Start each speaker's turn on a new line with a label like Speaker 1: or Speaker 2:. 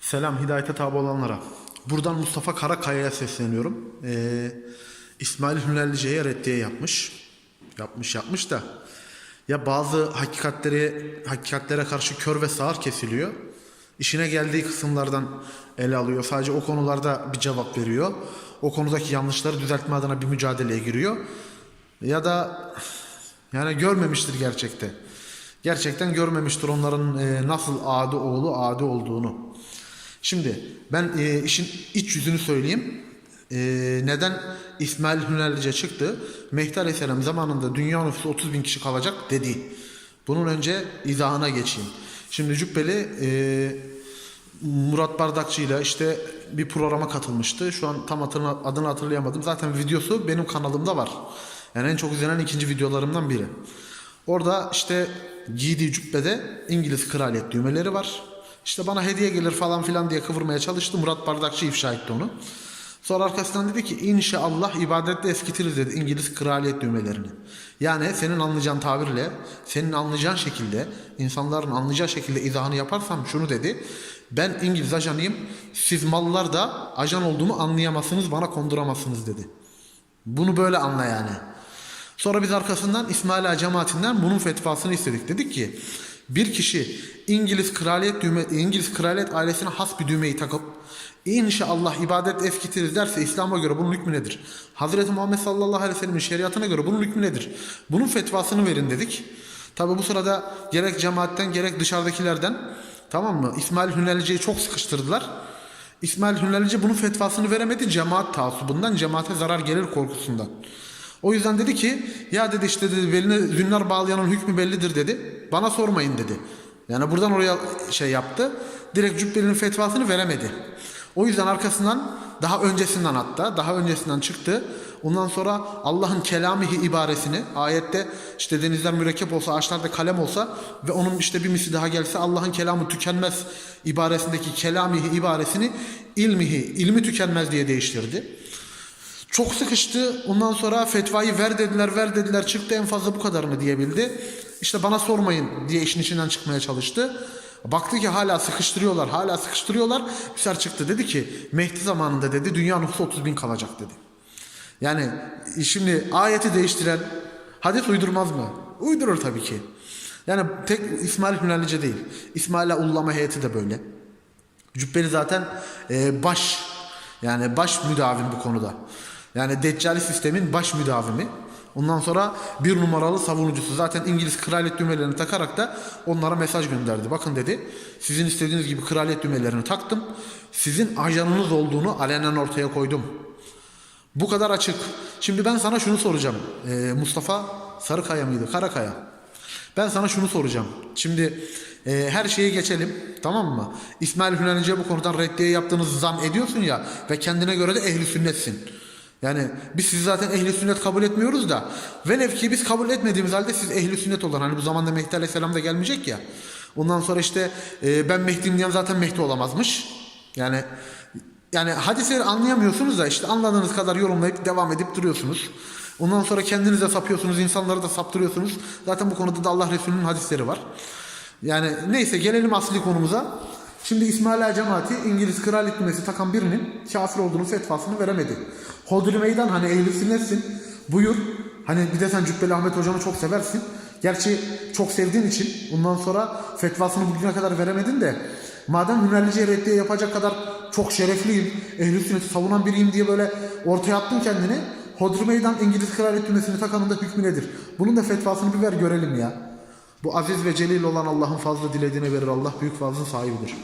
Speaker 1: Selam hidayete tabi olanlara. Buradan Mustafa Karakaya'ya sesleniyorum. Ee, İsmail Hünellice'ye reddiye yapmış. Yapmış yapmış da. Ya bazı hakikatleri hakikatlere karşı kör ve sağır kesiliyor. İşine geldiği kısımlardan ele alıyor. Sadece o konularda bir cevap veriyor. O konudaki yanlışları düzeltme adına bir mücadeleye giriyor. Ya da yani görmemiştir gerçekte. Gerçekten görmemiştir onların e, nasıl adi oğlu adi olduğunu. Şimdi ben e, işin iç yüzünü söyleyeyim. E, neden İsmail Hünerlice çıktı? Mehdi Aleyhisselam zamanında dünya nüfusu 30 bin kişi kalacak dedi. Bunun önce izahına geçeyim. Şimdi Cübbeli e, Murat Bardakçı ile işte bir programa katılmıştı. Şu an tam hatırla- adını hatırlayamadım. Zaten videosu benim kanalımda var. Yani en çok izlenen ikinci videolarımdan biri. Orada işte giydiği cübbede İngiliz kraliyet düğmeleri var. İşte bana hediye gelir falan filan diye kıvırmaya çalıştı. Murat Bardakçı ifşa etti onu. Sonra arkasından dedi ki inşallah ibadetle eskitiriz dedi İngiliz kraliyet düğmelerini. Yani senin anlayacağın tabirle, senin anlayacağın şekilde, insanların anlayacağı şekilde izahını yaparsam şunu dedi. Ben İngiliz ajanıyım, siz mallar da ajan olduğumu anlayamazsınız, bana konduramazsınız dedi. Bunu böyle anla yani. Sonra biz arkasından İsmaila cemaatinden bunun fetvasını istedik. Dedik ki bir kişi İngiliz kraliyet düğme, İngiliz kraliyet ailesine has bir düğmeyi takıp inşallah ibadet eskitiriz derse İslam'a göre bunun hükmü nedir? Hazreti Muhammed sallallahu aleyhi ve sellem'in şeriatına göre bunun hükmü nedir? Bunun fetvasını verin dedik. Tabi bu sırada gerek cemaatten gerek dışarıdakilerden tamam mı? İsmail Hünelici'yi çok sıkıştırdılar. İsmail Hünelci bunun fetvasını veremedi cemaat taasubundan, cemaate zarar gelir korkusundan. O yüzden dedi ki ya dedi işte dedi beline zünnar bağlayanın hükmü bellidir dedi. Bana sormayın dedi. Yani buradan oraya şey yaptı. Direkt Cübbeli'nin fetvasını veremedi. O yüzden arkasından daha öncesinden hatta daha öncesinden çıktı. Ondan sonra Allah'ın kelamihi ibaresini ayette işte denizler mürekkep olsa ağaçlarda kalem olsa ve onun işte bir misli daha gelse Allah'ın kelamı tükenmez ibaresindeki kelamihi ibaresini ilmihi ilmi tükenmez diye değiştirdi. Çok sıkıştı. Ondan sonra fetvayı ver dediler, ver dediler. Çıktı en fazla bu kadarını diyebildi. İşte bana sormayın diye işin içinden çıkmaya çalıştı. Baktı ki hala sıkıştırıyorlar, hala sıkıştırıyorlar. Sefer çıktı dedi ki Mehdi zamanında dedi dünya nüfusu 30 bin kalacak dedi. Yani şimdi ayeti değiştiren hadis uydurmaz mı? Uydurur tabii ki. Yani tek İsmail Hünellice değil. İsmail'e ullama heyeti de böyle. Cübbeli zaten e, baş yani baş müdavim bu konuda. Yani Deccali sistemin baş müdavimi. Ondan sonra bir numaralı savunucusu. Zaten İngiliz kraliyet düğmelerini takarak da onlara mesaj gönderdi. Bakın dedi sizin istediğiniz gibi kraliyet düğmelerini taktım. Sizin ajanınız olduğunu alenen ortaya koydum. Bu kadar açık. Şimdi ben sana şunu soracağım. Ee, Mustafa Sarıkaya mıydı? Karakaya. Ben sana şunu soracağım. Şimdi e, her şeyi geçelim. Tamam mı? İsmail Hünelice bu konudan reddiye yaptığınız zam ediyorsun ya ve kendine göre de ehli sünnetsin. Yani biz sizi zaten ehli sünnet kabul etmiyoruz da velev ki biz kabul etmediğimiz halde siz ehli sünnet olan hani bu zamanda Mehdi Aleyhisselam da gelmeyecek ya. Ondan sonra işte e, ben Mehdi'yim diyen zaten Mehdi olamazmış. Yani yani hadisleri anlayamıyorsunuz da işte anladığınız kadar yorumlayıp devam edip duruyorsunuz. Ondan sonra kendinize sapıyorsunuz, insanları da saptırıyorsunuz. Zaten bu konuda da Allah Resulü'nün hadisleri var. Yani neyse gelelim asli konumuza. Şimdi İsmail Ağa cemaati İngiliz kraliyet düğmesi takan birinin kafir olduğunu fetvasını veremedi. Hodri meydan hani ehli sünnetsin. Buyur. Hani bir de sen Cübbeli Ahmet hocamı çok seversin. Gerçi çok sevdiğin için ondan sonra fetvasını bugüne kadar veremedin de madem Hünerlice reddiye yapacak kadar çok şerefliyim, ehli sünneti savunan biriyim diye böyle ortaya attın kendini. Hodri meydan İngiliz kraliyet düğmesini takanın hükmü nedir? Bunun da fetvasını bir ver görelim ya. Bu aziz ve celil olan Allah'ın fazla dilediğine verir. Allah büyük fazlın sahibidir.